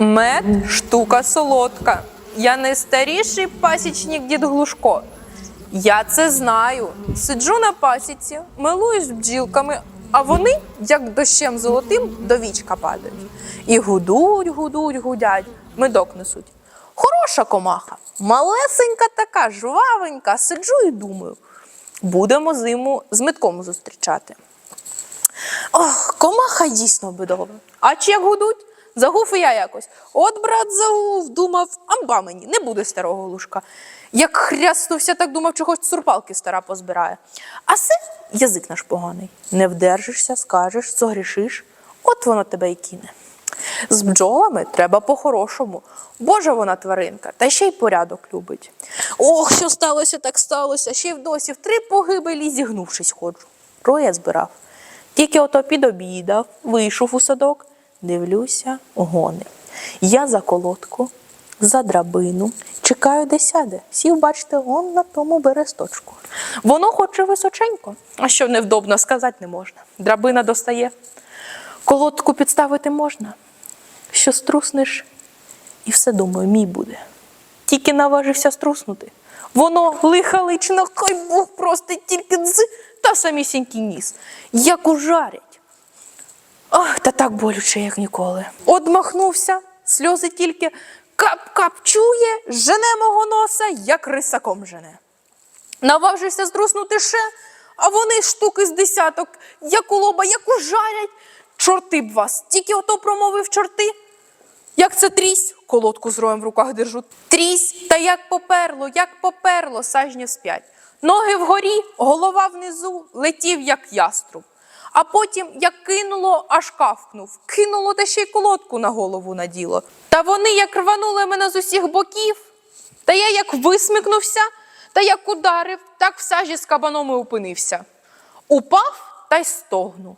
Мед штука солодка. Я не старіший пасічник дід Глушко. Я це знаю. Сиджу на пасіці, милуюсь бджілками, а вони, як дощем золотим, до вічка падають. І гудуть, гудуть, гудять, медок несуть. Хороша комаха, малесенька така, жвавенька, сиджу і думаю. Будемо зиму з медком зустрічати. Ох, комаха дійсно бедова. А чи як гудуть? Загув і я якось. От брат загув, думав, амба мені, не буде старого лужка. Як хряснувся, так думав, хоч сурпалки стара позбирає. А це язик наш поганий. Не вдержишся, скажеш, зогрішиш, от воно тебе й кине. З бджолами треба по-хорошому. Божа вона тваринка, та ще й порядок любить. Ох, що сталося, так сталося. Ще й вдосі в три погибелі зігнувшись ходжу. Роя збирав. Тільки ото підобідав, вийшов у садок, дивлюся, гони. Я за колодку, за драбину, чекаю, де сяде. Сів, бачите, он на тому бересточку. Воно хоче височенько, а що невдобно сказати не можна. Драбина достає. Колодку підставити можна, що струснеш, і все думаю, мій буде. Тільки наважився струснути. Воно лихалично, хай Бог просто тільки дз та самісінький ніс, як ужарять. Ах, та так болюче, як ніколи. Одмахнувся, сльози тільки кап-кап чує, жене мого носа, як рисаком жене. Наважився здруснути ще, а вони штуки з десяток, як у лоба, як ужарять. Чорти б вас, тільки ото промовив чорти. Як це трісь, колодку з роєм в руках держу. Трісь, та як поперло, як поперло, сажнів сп'ять. Ноги вгорі, голова внизу, летів, як яструб. А потім, як кинуло, аж кавкнув. Кинуло та ще й колодку на голову наділо. Та вони як рванули мене з усіх боків. Та я як висмикнувся, та як ударив, так в сажі з кабаном і опинився. Упав та й стогну.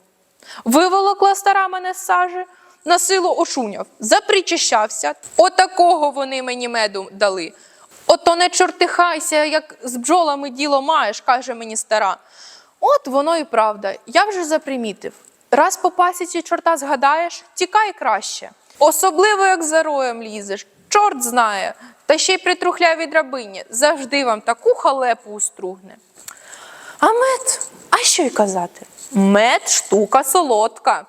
Виволокла стара мене з сажі, на силу ошуняв, запричащався. Отакого вони мені меду дали. Ото не чортихайся, як з бджолами діло маєш, каже мені стара. От воно і правда, я вже запримітив. Раз по пасіці чорта згадаєш, тікай краще. Особливо, як за роєм лізеш, чорт знає, та ще й при трухлявій драбині завжди вам таку халепу устругне. А мед, а що й казати? Мед штука солодка.